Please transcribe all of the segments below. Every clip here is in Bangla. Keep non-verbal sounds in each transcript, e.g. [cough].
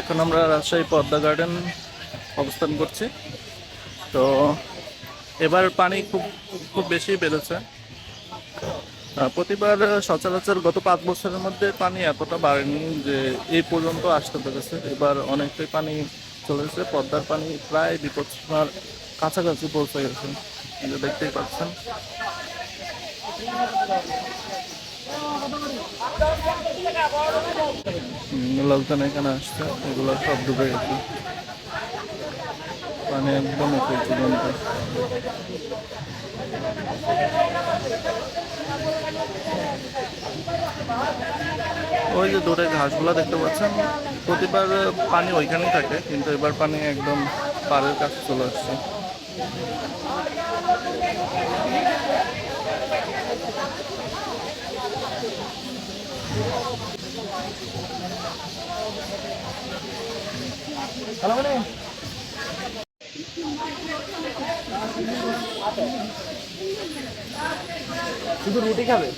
এখন আমরা রাজশাহী পদ্মা গার্ডেন অবস্থান করছি। তো এবার পানি খুব খুব বেশি বেড়েছে। প্রতিবার সচরাচর গত পাঁচ বছরের মধ্যে পানি এতটা বাড়েনি যে এই পর্যন্ত আসতে পেরেছে। এবার অনেকটাই পানি চলেছে পদ্মার পানি প্রায় বিপদ বিপদসীমার কাছাকাছি পৌঁছে গেছে। দেখতেই পাচ্ছেন। লোকজন এখানে আসছে। এগুলো সব ডুবে গেছে। পানি একদম উপরে পর্যন্ত ওই যে দূরে ঘাসগুলো দেখতে পাচ্ছেন, প্রতিবার পানি ওইখানেই থাকে, কিন্তু এবার পানি একদম পাড়ের কাছে চলে আসছে। শুধু রুটি খাবে?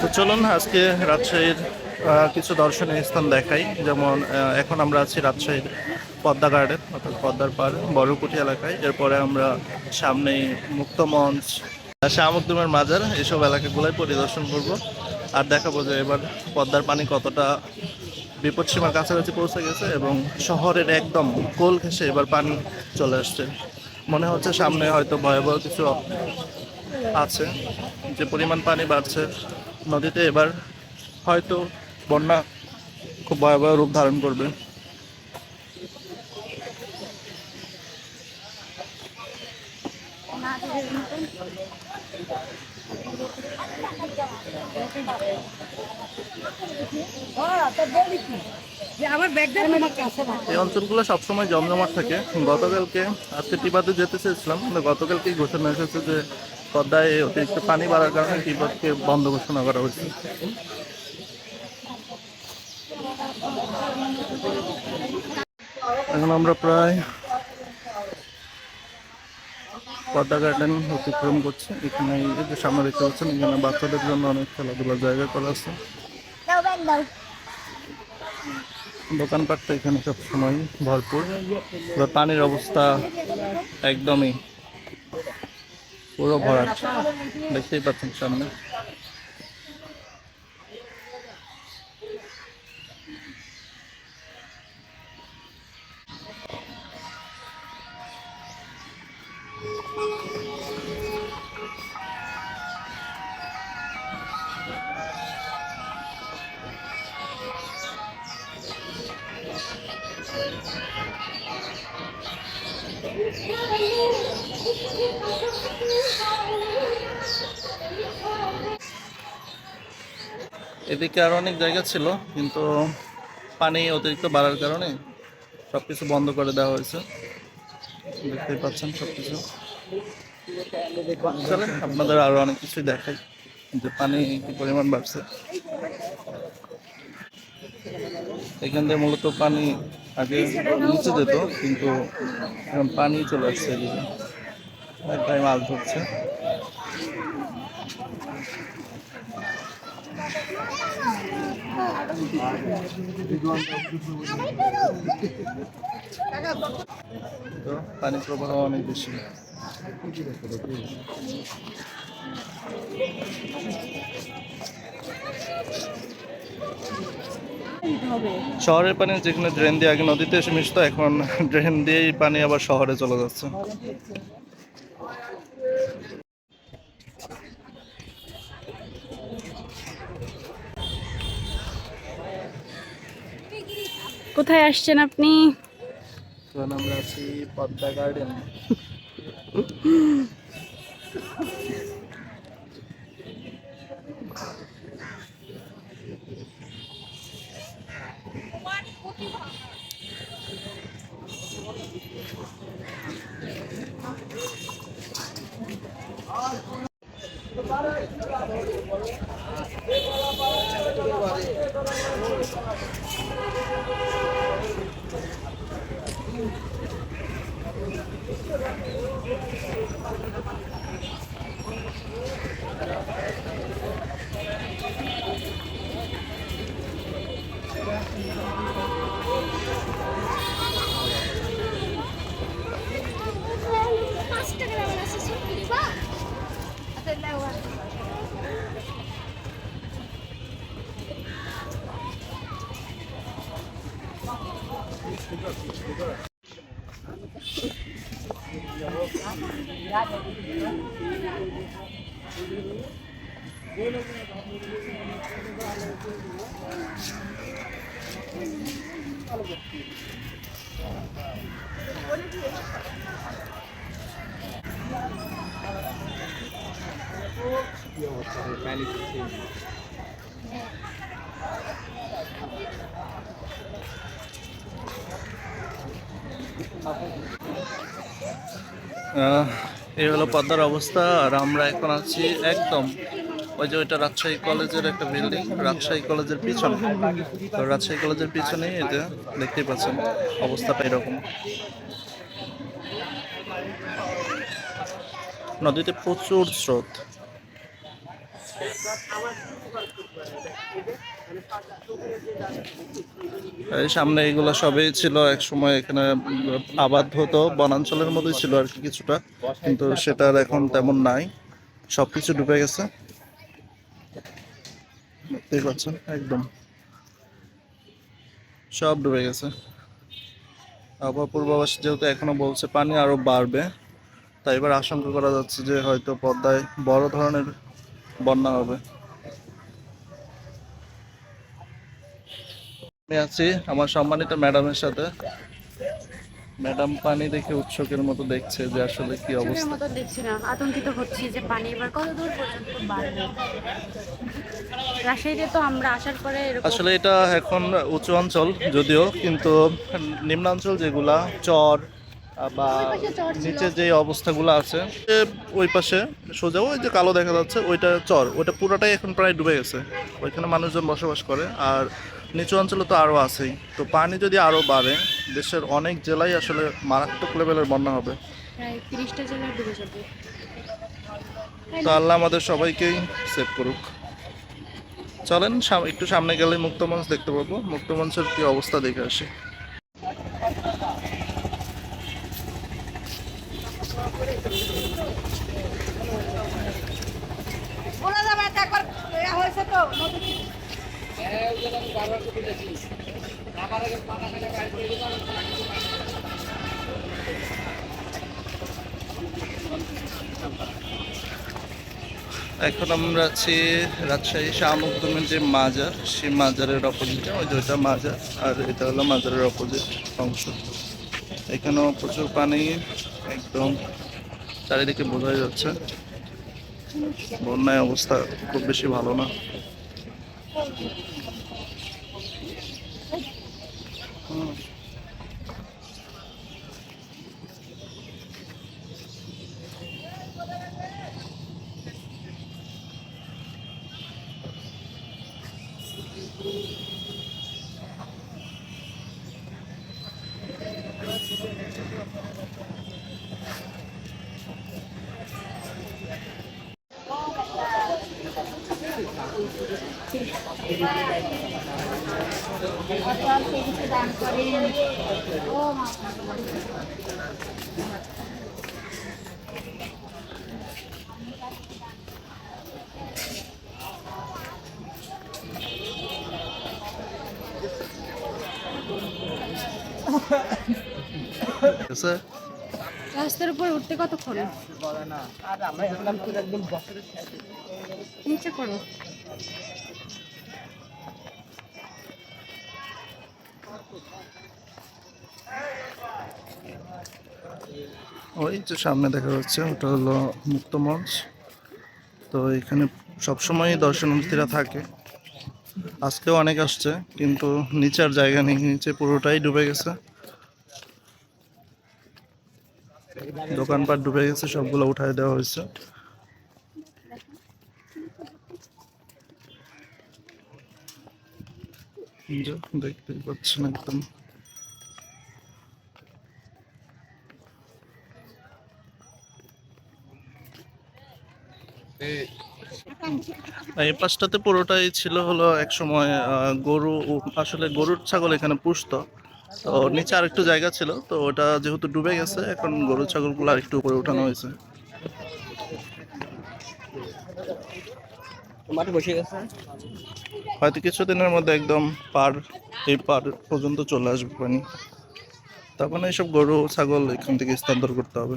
তো চলুন, আজকে রাজশাহীর কিছু দর্শনীয় স্থান দেখাই। যেমন এখন আমরা আছি রাজশাহীর পদ্মা গার্ডেন অর্থাৎ পদ্মার পার বড়কুটি এলাকায়। এরপরে আমরা সামনেই মুক্ত মঞ্চ শাহমুকদুমের মাজার। এসব এলাকাগুলোই পরিদর্শন করব। আর দেখাবো যে এবার পদ্মার পানি কতটা বিপদসীমার কাছাকাছি পৌঁছে গেছে এবং শহরের একদম কোল ঘেসে এবার পানি চলে আসছে। মনে হচ্ছে সামনে হয়তো ভয়াবহ কিছু আছে। যে পরিমাণ পানি বাড়ছে নদীতে এবার হয়তো বন্যা খুব ভয়াবহ রূপ ধারণ করবে। কাছে না এই অঞ্চলগুলো সবসময় জমজমাট থাকে। গতকালকে আজকে টিবাতে যেতে চেয়েছিলাম কিন্তু গতকালকেই ঘোষণা এসেছে যে পদ্মায় অতিরিক্ত পানি বাড়ার কারণে টিবাতকে বন্ধ ঘোষণা করা হয়েছে। এখন আমরা প্রায় পদ্মা গার্ডেন অতিক্রম করছি। এখানে সামনে দেখতে পাচ্ছেন এখানে বাচ্চাদের জন্য অনেক খেলাধুলার জায়গা করা আছে। দোকানপাট এখানে সব সময় ভরপুর পানির অবস্থা একদমই পুরো ভরা দেখতেই পাচ্ছেন সামনে। এদিকে আরও অনেক জায়গা ছিল, কিন্তু পানি অতিরিক্ত বাড়ার কারণে সব কিছু বন্ধ করে দেওয়া হয়েছে। দেখতেই পাচ্ছেন সব কিছু চলেন, আপনাদের আরও অনেক কিছুই দেখাই যে পানি কি পরিমাণ বাড়ছে। এখান থেকে মূলত পানি আগে নিচে যেত, কিন্তু এখন পানি চলে আসছে এদিকে। মাছ ধরছে। তো পানি প্রবাহ অনেক বেশি। শহরের পানি যেখানে ড্রেন দিয়ে আগে নদীতে এসে মিশতো, এখন ড্রেন দিয়েই পানি আবার শহরে চলে যাচ্ছে। কোথায় আসছেন আপনি? আমরা আছি পদ্মা গার্ডেন। [laughs] আহ, এই হলো পদ্মার অবস্থা আর আমরা এখন আছি একদম ওই যে ওইটা রাজশাহী কলেজের একটা বিল্ডিং রাজশাহী কলেজের পিছনে। তো রাজশাহী কলেজের পিছনে এটা দেখতেই পাচ্ছেন, অবস্থাটা এরকম। নদীতে প্রচুর স্রোত। এই সামনে এগুলো সবই ছিল এক সময় এখানে আবাদ হতো, বনাঞ্চলের মধ্যেই ছিল আর কি কিছুটা। কিন্তু সেটা এখন তেমন নাই। সবকিছু ডুবে গেছে। দেখতেই পাচ্ছেন? একদম। সব ডুবে গেছে। আবহাওয়া পূর্বাভাস যেহেতু এখনও বলছে পানি আরও বাড়বে। তাই এবার আশঙ্কা করা যাচ্ছে যে হয়তো পদ্মায় বড় ধরনের বন্যা হবে। আমি আছি আমার সম্মানিত ম্যাডামের সাথে। ম্যাডাম পানি দেখে উৎসকের মতো দেখছে যে আসলে কি অবস্থা। মতো দেখছি না। আতঙ্কিত হচ্ছি যে পানি এবার কত দূর পর্যন্ত বাড়বে। রাজশাহীতে তো আমরা আসার পরে আসলে এটা এখন উঁচু অঞ্চল যদিও কিন্তু নিম্নাঞ্চল যেগুলা চর বা নিচে যে অবস্থাগুলো আছে ওই পাশে সোজা ওই যে কালো দেখা যাচ্ছে ওইটা চর ওইটা পুরোটাই এখন প্রায় ডুবে গেছে। ওইখানে মানুষজন বসবাস করে আর নিচু অঞ্চলে তো আরও আছেই। তো পানি যদি আরও বাড়ে দেশের অনেক জেলায় আসলে মারাত্মক লেভেলের বন্যা হবে। তো আল্লাহ আমাদের সবাইকেই সেভ করুক। চলেন সাম- একটু সামনে গেলে মুক্তমঞ্চ দেখতে পাবো। মুক্তমঞ্চের কি অবস্থা দেখে আসি। বলা যাবে একবার হয়েছে তো এখন আমরা আছি রাজশাহী শাহ যে মাজার। সেই মাজারের অপোজিটে ওই যে ওইটা মাজার, আর এটা হলো মাজারের অপোজিট অংশ। এখানেও প্রচুর পানি, একদম চারিদিকে বোঝাই যাচ্ছে। বন্যায় অবস্থা খুব বেশি ভালো না। রাস্তার উপর উঠতে কতক্ষণ? নিচে করো ওই যে সামনে দেখা যাচ্ছে, ওটা হলো মুক্তমঞ্চ তো এখানে সবসময় দর্শনার্থীরা থাকে। আজকেও অনেক আসছে, কিন্তু নিচের জায়গা নেই, নিচে পুরোটাই ডুবে গেছে দোকানপাট ডুবে গেছে, সবগুলো উঠায় দেওয়া হয়েছে দেখতেই পাচ্ছেন একদম Hey. এই পাশটাতে পুরোটাই ছিল হলো এক সময় গরু আসলে গরুর ছাগল এখানে পুষতো। তো নিচে আর একটু জায়গা ছিল তো ওটা যেহেতু ডুবে গেছে এখন গরু ছাগলগুলো আর একটু উপরে উঠানো হয়েছে। বসে গেছে। হয়তো কিছুদিনের মধ্যে একদম পার এই পার পর্যন্ত চলে আসবে পানি। তখন এইসব গরু ছাগল এখান থেকে স্থানান্তর করতে হবে।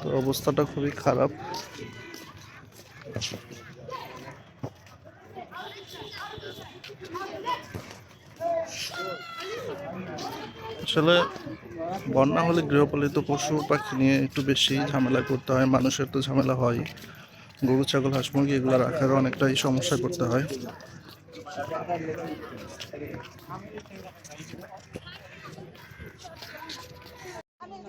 তো অবস্থাটা খুবই খারাপ। আসলে বন্যা হলে গৃহপালিত পশু পাখি নিয়ে একটু বেশি ঝামেলা করতে হয়, মানুষের তো ঝামেলা হয়। গরু, ছাগল, হাঁস, মুরগি এগুলো রাখার অনেকটাই সমস্যা করতে হয়।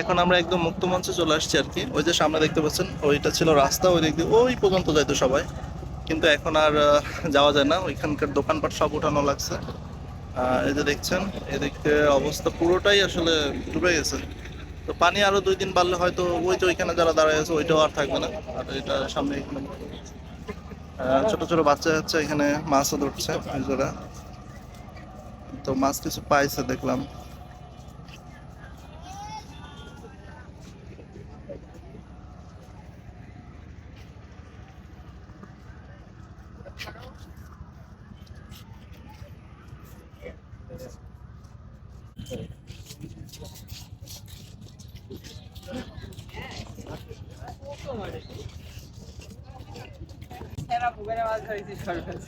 এখন আমরা একদম চলে আসছি ওই যে সামনে দেখতে পাচ্ছেন, ওইটা ছিল রাস্তা, ওই দিক দিয়ে ওই পর্যন্ত সবাই। কিন্তু এখন আর যাওয়া যায় না। ওইখানকার দোকানপাট সব উঠানো লাগছে। এই যে দেখছেন, এদিকে অবস্থা পুরোটাই আসলে ডুবে গেছে। তো পানি আরও দুই দিন বাড়লে হয়তো ওই তো ওইখানে যারা দাঁড়ায় আছে, ওইটাও আর থাকবে না। আর এটা সামনে এখানে। ছোট ছোট বাচ্চা যাচ্ছে এখানে মাছও ধরছে তো মাছ কিছু পাইছে, দেখলাম।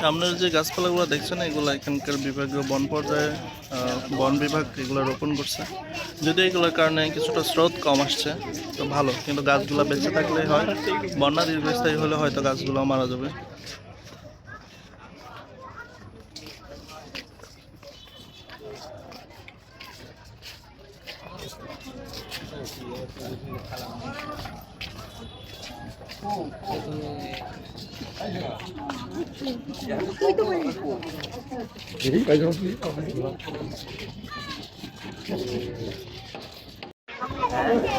সামনের যে গাছপালাগুলো দেখছেন, এগুলো এখানকার বিভাগীয় বন পর্যায়ে বন বিভাগ এগুলো রোপণ করছে। যদি এগুলোর কারণে কিছুটা স্রোত কম আসছে, তো ভালো। কিন্তু গাছগুলো বেঁচে থাকলেই হয়, বন্যা দীর্ঘস্থায়ী হলে হয়তো গাছগুলো মারা যাবে।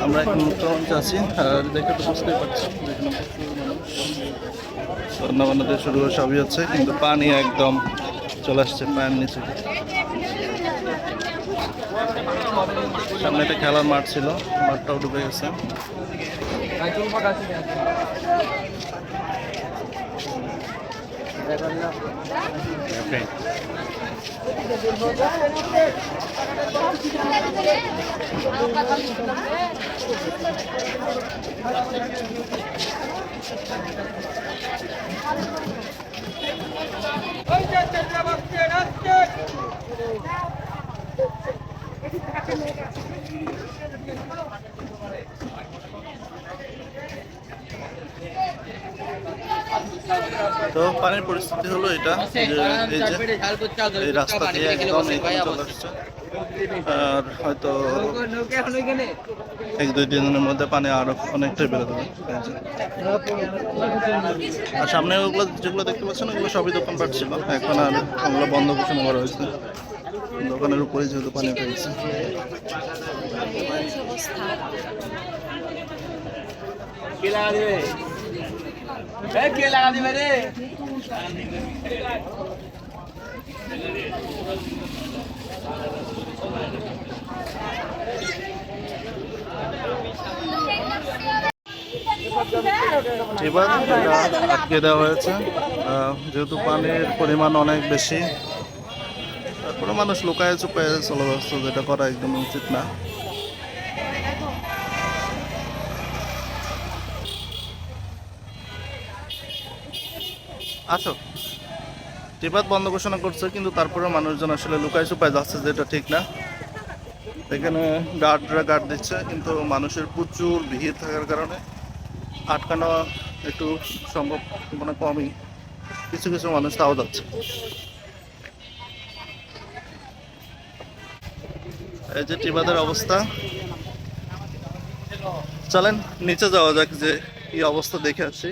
আমরা এখন মুক্তমঞ্চে আছি, আর দেখে তো বুঝতেই পারছি। রান্না বান্না দিয়ে শুরু সবই হচ্ছে, কিন্তু পানি একদম চলে আসছে পায়ের নিচে। সামনে একটা খেলার মাঠ ছিল, মাঠটাও ডুবে গেছে। ওই যে চন্দ্রবাবু রাস্তা তো পানির পরিস্থিতি হলো এটা যে এই যে এই রাস্তা দিয়ে একদম আর হয়তো এক দুই দিনের মধ্যে পানি আরও অনেকটাই বেড়ে যাবে। আর সামনে ওগুলো যেগুলো দেখতে পাচ্ছেন ওগুলো সবই দোকান ছিল। এখন আর ওগুলো বন্ধ ঘোষণা করা হয়েছে। দোকানের উপরে যেহেতু পানি উঠে গেছে। দিবে এ এবার আটকে দেওয়া হয়েছে। যেহেতু পানির পরিমাণ অনেক বেশি তারপরে মানুষ লুকায় চুপায় চলে যাচ্ছে যেটা করা একদম উচিত না। আসো টিপাত বন্ধ ঘোষণা করছে, কিন্তু তারপরে মানুষজন আসলে লুকায় চুপায় যাচ্ছে যেটা ঠিক না। এখানে গার্ডরা গার্ড দিচ্ছে, কিন্তু মানুষের প্রচুর ভিড় থাকার কারণে আটকানো একটু সম্ভব মানে কমই। কিছু কিছু মানুষ তাও যাচ্ছে। এই যে টিবাদের অবস্থা। চলেন, নিচে যাওয়া যাক যে কি অবস্থা দেখে আসি।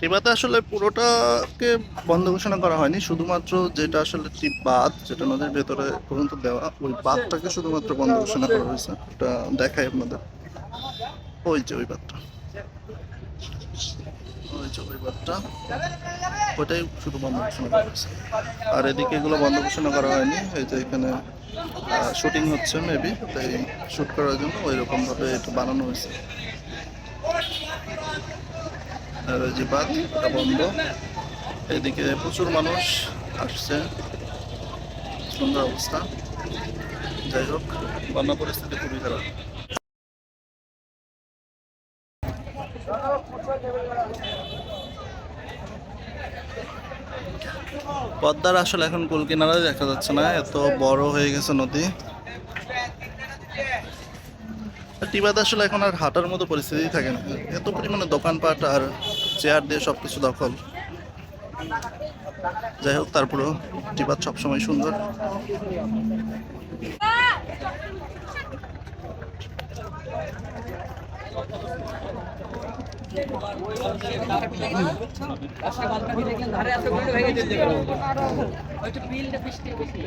টিবাতে আসলে পুরোটাকে বন্ধ ঘোষণা করা হয়নি, শুধুমাত্র যেটা আসলে বাঁধ যেটা নদীর ভেতরে পর্যন্ত দেওয়া, ওই বাঁধটাকে শুধুমাত্র বন্ধ ঘোষণা করা হয়েছে। ওটা দেখাই আপনাদের। ওই যে ওই বাঁধটা ওই যে ওই বাঁধটা ওটাই শুধু বন্ধ ঘোষণা করা হয়েছে। আর এদিকে এগুলো বন্ধ ঘোষণা করা হয়নি। এই যে এখানে শুটিং হচ্ছে মেবি তাই শুট করার জন্য ওই রকম ভাবে এটা বানানো হয়েছে। বন্ধ এদিকে প্রচুর মানুষ আসছে। সুন্দর অবস্থা। যাই হোক, বন্যা পরিস্থিতি খুবই খারাপ। পদ্মার আসলে এখন কুল কিনারা দেখা যাচ্ছে না। এত বড় হয়ে গেছে নদী। টিবাতে আসলে এখন আর হাঁটার মতো পরিস্থিতি থাকে না। এত পরিমাণে দোকানপাট আর চেয়ার দিয়ে সব কিছু দখল। যাই হোক, তারপরেও টিবাত সবসময় সুন্দর। ধারে এত করে ভেঙে চলে যাবে ওইটা বিলটা বৃষ্টি বেশি